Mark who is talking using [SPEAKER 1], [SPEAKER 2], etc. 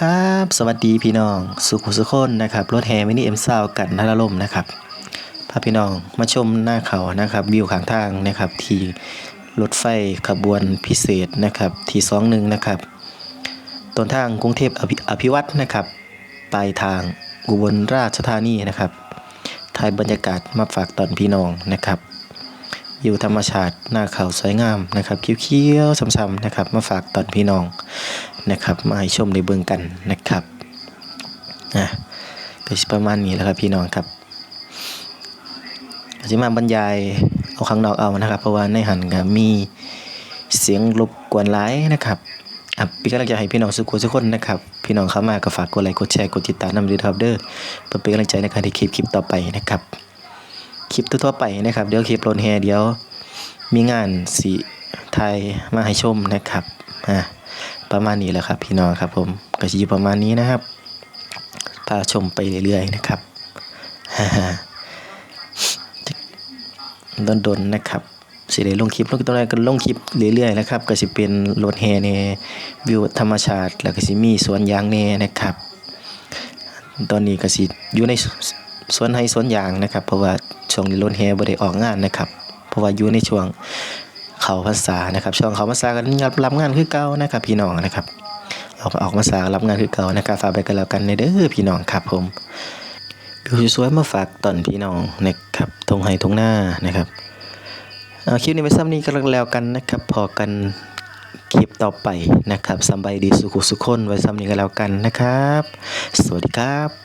[SPEAKER 1] ครับ สวัสดีพี่น้อง สุขุสุคนนะครับรถแฮมินิเอ็มซาวกันทารลมนะครับพาพี่น้องมาชมหน้าเขานะครับวิวข้างทางนะครับ ที่รถไฟขบวนพิเศษนะครับที่สองหนึ่งนะครับต้นทางกรุงเทพอภิอภิวัตนะครับปลายทางอุบลราชธานีนะครับถ่ายบรรยากาศมาฝากตอนพี่น้องนะครับอยู่ธรรมชาติหน้าเขาสวยงามนะครับเขียวๆช้ำๆนะครับมาฝากตอนพี่น้อง นะครับมาให้ชมในเบื้องกันนะครับนะก็ประมาณนี้แล้วครับพี่น้องครับก็สิมาบรรยายเอาข้างนอกเอานะครับ เพราะว่าในหันก็มีเสียงรบกวนหลายนะครับอะพี่ก็เลยจะให้พี่น้องสุขุทุกคนนะครับ พี่น้องเข้ามาก็ฝากกดไลค์กดแชร์กดติดตามนำด้วยครับเด้อเพื่อเป็นกำลังใจในการที่คลิปคลิปต่อไปนะครับ คลิปทั่วๆไปนะครับ เดี๋ยวคลิปโลนแฮเดี๋ยวมีงานสีไทยมาให้ชมนะครับอ่า ประมาณนี้แหละครับ พี่น้องครับ ผมก็จะอยู่ประมาณนี้นะครับพาชมไปเรื่อยๆนะครับดนๆนะครับสิได้ลงคลิปลงตรงไหนก็ลงคลิปเรื่อยๆนะครับก็สิเป็นรถแฮในวิวธรรมชาติ แล้วก็สิมีสวนยางแน่นะครับ ตอนนี้ก็สิอยู่ในสวนไฮสวนยางนะครับ เพราะว่าช่วงนี้รถแฮบ่ได้ออกงานนะครับ เพราะว่าอยู่ในช่วง เขาพรรษานะครับ ช่วงเขาพรรษากันรับรับงานคือเก่านะครับ พี่น้องนะครับออกออกพรรษารับงานคือเก่านะครับฝากไปกันแล้วกันในเด้อพี่น้องครับผมวิวสวยๆมาฝากตอนพี่น้องนะครับทงไฮทงหน้านะครับเอาคลิปนี้ไว้ซ้ำนี้ก็แล้วกันนะครับ พอกันคลิปต่อไปนะครับสบายดีสุขุสุขคนไว้ซ้ำนี้ก็แล้วกันนะครับ สวัสดีครับ